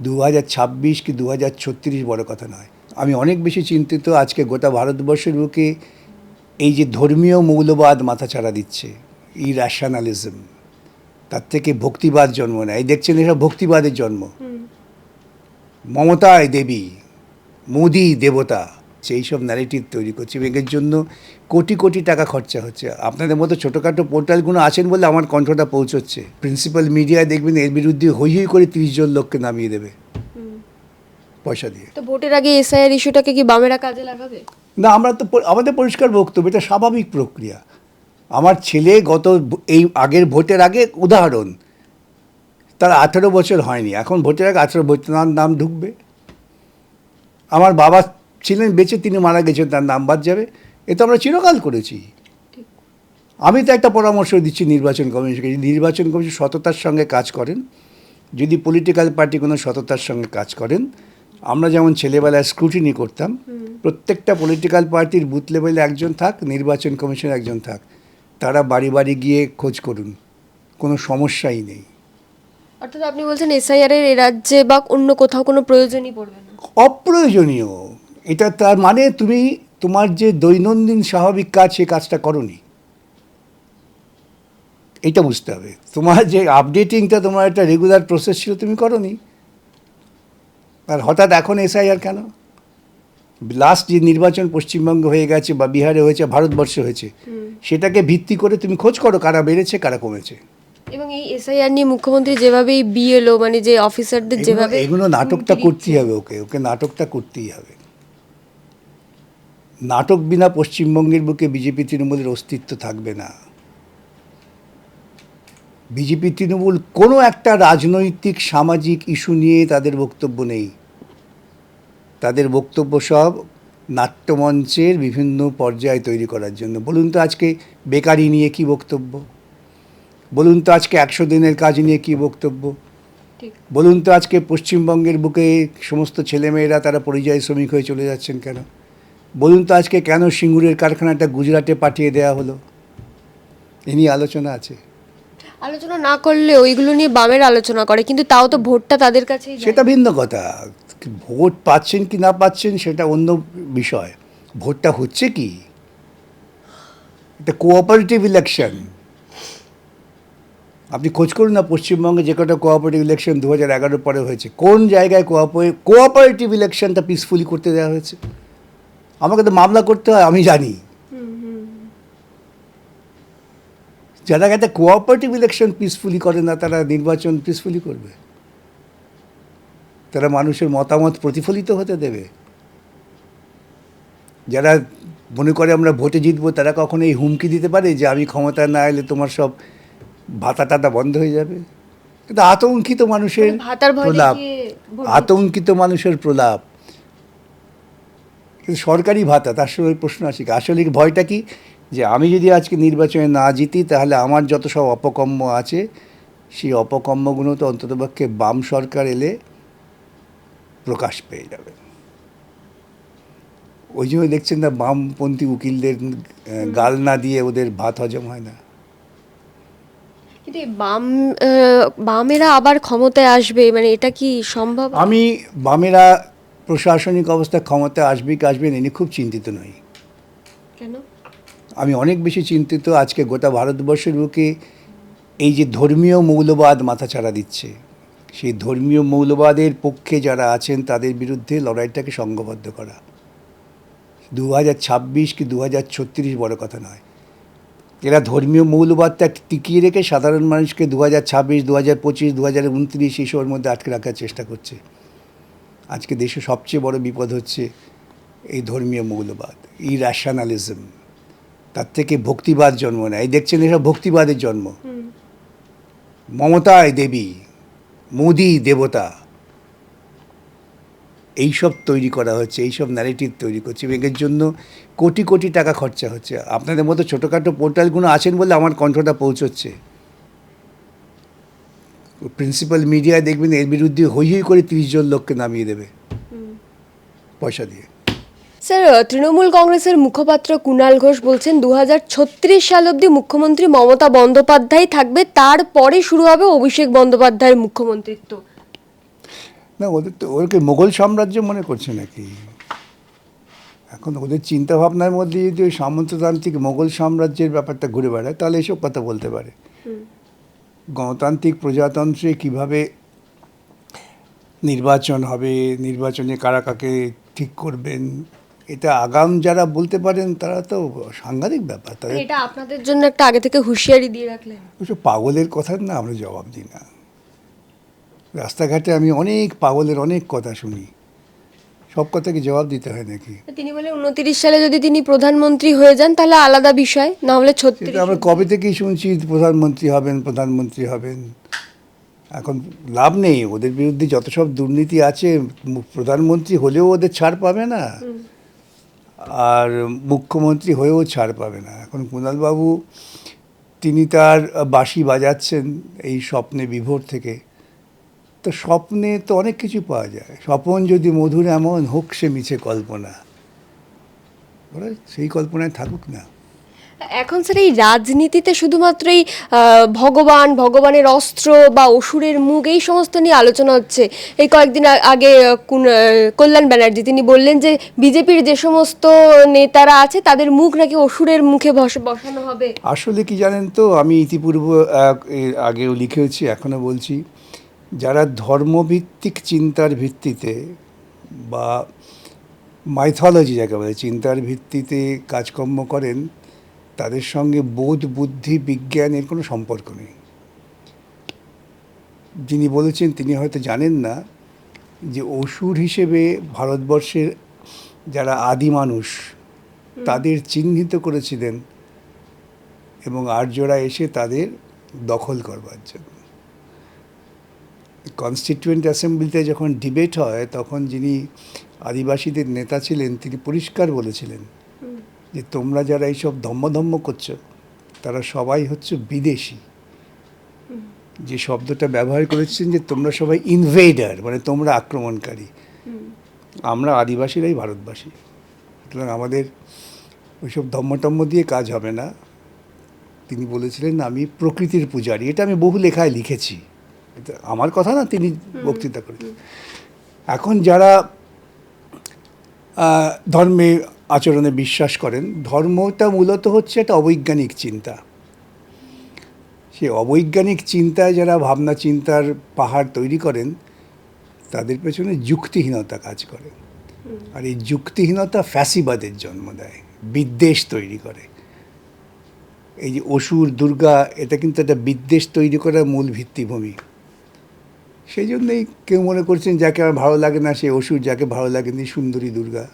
দু হাজার ছাব্বিশ কি দু হাজার ছত্রিশ বড় কথা নয়। আমি অনেক বেশি চিন্তিত আজকে গোটা ভারতবর্ষের বুকে এই যে ধর্মীয় মৌলবাদ মাথাছাড়া দিচ্ছে ই র্যাশনালিজম তার থেকে ভক্তিবাদ জন্ম নেয়। এই দেখছেন এসব ভক্তিবাদের জন্ম। মমতায় দেবী মোদি দেবতা সেই সব ন্যারেটিভ তৈরি করছে এবং এর জন্য কোটি কোটি টাকা খরচা হচ্ছে। আপনাদের মতো ছোটোখাটো পোর্টালগুলো আছেন বলে আমার কণ্ঠটা পৌঁছচ্ছে। প্রিন্সিপাল মিডিয়ায় দেখবেন এর বিরুদ্ধে হই হই করে তিরিশ জন লোককে নামিয়ে দেবে। পয়সা দিয়ে। তো ভোটের আগে এসআইআর ইস্যুটাকে কি বামেরা কাজে লাগাবে? না আমরা তো আমাদের পরিষ্কার বক্তব্য এটা স্বাভাবিক প্রক্রিয়া। আমার ছেলে গত এই আগের ভোটের আগে উদাহরণ তার আঠেরো বছর হয়নি এখন ভোটের আগে আঠেরো বছর নাম ঢুকবে। আমার বাবা ছিলেন বেঁচে তিনি মারা গেছেন তার নাম বাদ যাবে। এ তো আমরা চিরকাল করেছি। আমি তো একটা পরামর্শ দিচ্ছি নির্বাচন কমিশনকে নির্বাচন কমিশন সততার সঙ্গে কাজ করেন। যদি পলিটিক্যাল পার্টি কোনো সততার সঙ্গে কাজ করেন আমরা যেমন ছেলেবেলায় স্ক্রুটিনি করতাম প্রত্যেকটা পলিটিক্যাল পার্টির বুথ লেভেলে একজন থাক নির্বাচন কমিশন একজন থাক। তারা বাড়ি বাড়ি গিয়ে খোঁজ করুন কোনো সমস্যাই নেই। অর্থাৎ আপনি বলছেন এসআইআর এর এ রাজ্যে বা অন্য কোথাও কোনো প্রয়োজনই পড়বে না। অপ্রয়োজনীয়। এটা তার মানে তুমি তোমার যে দৈনন্দিন স্বাভাবিক কাজ সে কাজটা করনি। এটা বুঝতে হবে। তোমার যে আপডেটিংটা তোমার একটা রেগুলার প্রসেস ছিল তুমি করনি। আর হঠাৎ এখন এসআইআর কেন? লাস্ট যে নির্বাচন পশ্চিমবঙ্গ হয়ে গেছে বা বিহারে হয়েছে ভারতবর্ষে হয়েছে সেটাকে ভিত্তি করে তুমি খোঁজ করো কারা বেড়েছে কারা কমেছে। এবং এই এসআইআর নিয়ে মুখ্যমন্ত্রী যেভাবে বিএলও মানে যে অফিসারদের যেভাবে এগুলো নাটকটা করতেই হবে ওকে ওকে নাটকটা করতেই হবে। নাটক বিনা পশ্চিমবঙ্গের বুকে বিজেপি তৃণমূলের অস্তিত্ব থাকবে না। বিজেপি তৃণমূল কোনো একটা রাজনৈতিক সামাজিক ইস্যু নিয়ে তাদের বক্তব্য নেই। তাদের বক্তব্য সব নাট্যমঞ্চের বিভিন্ন পর্যায়ে তৈরি করার জন্য। বলুন তো আজকে বেকারি নিয়ে কি বক্তব্য? বলুন তো আজকে একশো দিনের কাজ নিয়ে কি বক্তব্য? বলুন তো আজকে পশ্চিমবঙ্গের বুকে সমস্ত ছেলেমেয়েরা তারা পরিযায়ী শ্রমিক হয়ে চলে যাচ্ছেন কেন? বলুন তো আজকে কেন সিঙ্গুরের কারখানাটা গুজরাটে পাঠিয়ে দেওয়া হলো? এ নিয়ে আলোচনা আছে। আলোচনা না করলে ওইগুলো নিয়ে বামের আলোচনা করে কিন্তু তাও তো ভোটটা তাদের কাছেই যায়। সেটা ভিন্ন কথা। ভোট পাচ্ছেন কি না পাচ্ছেন সেটা অন্য বিষয়। ভোটটা হচ্ছে কি? এটা কোঅপারেটিভ ইলেকশন আপনি খোঁজ করুন না পশ্চিমবঙ্গে যে কটা কোঅপারেটিভ ইলেকশন দু হাজার এগারো পরে হয়েছে। কোন জায়গায় কোঅপারেটিভ ইলেকশনটা পিসফুলি করতে দেওয়া হয়েছে? আমাকে তো মামলা করতে হয় আমি জানি। যারা একটা কোঅপারেটিভ ইলেকশন পিসফুলি করে না তারা নির্বাচন পিসফুলি করবে। তারা মানুষের মতামত প্রতিফলিত হতে দেবে। যারা মনে করে আমরা ভোটে জিতবো তারা কখনো এই হুমকি দিতে পারে যে আমি ক্ষমতা না এলে তোমার সব ভাতা টাতা বন্ধ হয়ে যাবে। কিন্তু আতঙ্কিত মানুষের মানে প্রলাপ আতঙ্কিত মানুষের প্রলাপ। কিন্তু সরকারি ভাতা তার সঙ্গে প্রশ্ন আছে আসলে ভয়টা কি? যে আমি যদি আজকে নির্বাচনে না জিতি তাহলে আমার যত সব অপকর্ম আছে সেই অপকর্মগুলো তো অন্ততপক্ষে বাম সরকার এলে প্রকাশ পেয়ে যাবে। ওই জন্য দেখছেন না বামপন্থী উকিলদের গাল না দিয়ে ওদের ভাত হজম হয় না। কিন্তু বাম বামেরা আবার ক্ষমতায় আসবে মানে এটা কি সম্ভব? আমি বামেরা প্রশাসনিক অবস্থা ক্ষমতা আসবে কি আসবে না, খুব চিন্তিত নই। কেন? আমি অনেক বেশি চিন্তিত আজকে গোটা ভারতবর্ষের বুকে এই যে ধর্মীয় মৌলবাদ মাথাচাড়া দিচ্ছে সেই ধর্মীয় মৌলবাদের পক্ষে যারা আছেন তাদের বিরুদ্ধে লড়াইটাকে সংঘবদ্ধ করা। দু হাজার ছাব্বিশ কি দু হাজার ছত্রিশ বড় কথা নয়। এরা ধর্মীয় মৌলবাদটা টিকিয়ে রেখে সাধারণ মানুষকে দু হাজার ছাব্বিশ দু হাজার পঁচিশ দু হাজার উনত্রিশ এইসবের মধ্যে আটকে রাখার চেষ্টা করছে। আজকে দেশে সবচেয়ে বড় বিপদ হচ্ছে এই ধর্মীয় মৌলবাদ ই র্যাশনালিজম তার থেকে ভক্তিবাদ জন্ম নেয়। দেখছেন এসব ভক্তিবাদের জন্ম। মমতায় দেবী মোদি দেবতা এইসব তৈরি করা হচ্ছে এইসব ন্যারেটিভ তৈরি করছে। এবং এর জন্য কোটি কোটি টাকা খরচা হচ্ছে। আপনাদের মতো ছোটোখাটো পোর্টালগুলো আছেন বলে আমার কণ্ঠটা পৌঁছচ্ছে। প্রিন্সিপাল মিডিয়ায় দেখবেন এর বিরুদ্ধে হই হই করে তিরিশ জন লোককে নামিয়ে দেবে। পয়সা দিয়ে। স্যার তৃণমূল কংগ্রেসের মুখপাত্র কুণাল ঘোষ বলছেন দুহাজার ছত্রিশ সাল অবধি মুখ্যমন্ত্রী মমতা বন্দ্যোপাধ্যায় থাকবে তারপরে শুরু হবে অভিষেক বন্দ্যোপাধ্যায়ের মুখ্যমন্ত্রিত্ব। না ওদের তো ওদেরকে মোগল সাম্রাজ্য মনে করছে নাকি? এখন ওদের চিন্তা ভাবনার মধ্যে যদি ওই সামন্ততান্ত্রিক মোগল সাম্রাজ্যের ব্যাপারটা ঘুরে বেড়ায় তাহলে এসব কথা বলতে পারে। গণতান্ত্রিক প্রজাতন্ত্রে কীভাবে নির্বাচন হবে নির্বাচনে কারা কাকে ঠিক করবেন এটা আগাম যারা বলতে পারেন তারা তো সাংঘাতিক ব্যাপার। তাদের এটা আপনাদের জন্য একটা আগে থেকে হুঁশিয়ারি দিয়ে রাখলেন। ওসব পাগলের কথা না আমরা জবাব দিই না। রাস্তাঘাটে আমি অনেক পাগলের অনেক কথা শুনি। সব কথাকে জবাব দিতে হয় নাকি? তিনি বলে উনত্রিশ সালে যদি তিনি প্রধানমন্ত্রী হয়ে যান তাহলে আলাদা বিষয় না হলে ছত্রিশ আমরা কবে থেকেই শুনছি প্রধানমন্ত্রী হবেন প্রধানমন্ত্রী হবেন? এখন লাভ নেই ওদের বিরুদ্ধে যত সব দুর্নীতি আছে প্রধানমন্ত্রী হলেও ওদের ছাড় পাবে না। আর মুখ্যমন্ত্রী হয়েও ছাড় পাবে না। এখন কুণালবাবু তিনি তার বাঁশি বাজাচ্ছেন এই স্বপ্নে বিভোর থেকে। তো স্বপ্নে তো অনেক কিছু পাওয়া যায়। স্বপন যদি মধুর এমন হোক সে মিছে কল্পনা। ওরা সেই কল্পনায় থাকুক না। এখন স্যার এই রাজনীতিতে শুধুমাত্রই আহ, ভগবান ভগবানের অস্ত্র বা অসুরের মুখ এই সমস্ত নিয়ে আলোচনা হচ্ছে। এই কয়েকদিন আগে কল্যাণ ব্যানার্জি তিনি বললেন যে বিজেপির যে সমস্ত নেতারা আছে তাদের মুখ নাকি অসুরের মুখে বস- বসানো হবে। আসলে কি জানেন তো আমি ইতিপূর্ব আগেও লিখেছি এখনও বলছি। যারা ধর্মভিত্তিক চিন্তার ভিত্তিতে বা মাইথোলজি যাকে বলে চিন্তার ভিত্তিতে কাজকর্ম করেন তাদের সঙ্গে বোধ বুদ্ধি বিজ্ঞানের কোনো সম্পর্ক নেই। যিনি বলেছেন তিনি হয়তো জানেন না যে অসুর হিসেবে ভারতবর্ষের যারা আদি মানুষ তাদের চিহ্নিত করেছিলেন এবং আর্যরা এসে তাদের দখল করবার জন্য। কনস্টিটিউয়েন্ট অ্যাসেম্বলিতে যখন ডিবেট হয়, তখন যিনি আদিবাসীদের নেতা ছিলেন, তিনি পরিষ্কার বলেছিলেন যে তোমরা যারা এইসব ধম্মধম্ম করছ, তারা সবাই হচ্ছে বিদেশি। যে শব্দটা ব্যবহার করেছেন যে তোমরা সবাই ইনভেডার মানে তোমরা আক্রমণকারী। আমরা আদিবাসীরাই ভারতবাসী। সুতরাং আমাদের ওইসব ধম্মটম্ম দিয়ে কাজ হবে না। তিনি বলেছিলেন, আমি প্রকৃতির পূজারী। এটা আমি বহু লেখায় লিখেছি। আমার কথা না তিনি বক্তৃতা করেছেন। এখন যারা ধর্মে আচরণে বিশ্বাস করেন ধর্মটা মূলত হচ্ছে একটা অবৈজ্ঞানিক চিন্তা। সে অবৈজ্ঞানিক চিন্তায় যারা ভাবনা চিন্তার পাহাড় তৈরি করেন তাদের পেছনে যুক্তিহীনতা কাজ করে। আর এই যুক্তিহীনতা ফ্যাসিবাদের জন্ম দেয় বিদ্বেষ তৈরি করে। এই যে অসুর দুর্গা এটা কিন্তু একটা বিদ্বেষ তৈরি করার মূল ভিত্তিভূমি। সেই জন্যই কেউ মনে করছেন যাকে আমার ভালো লাগে না সে অসুর যাকে ভালো লাগেনি সুন্দরী দুর্গা।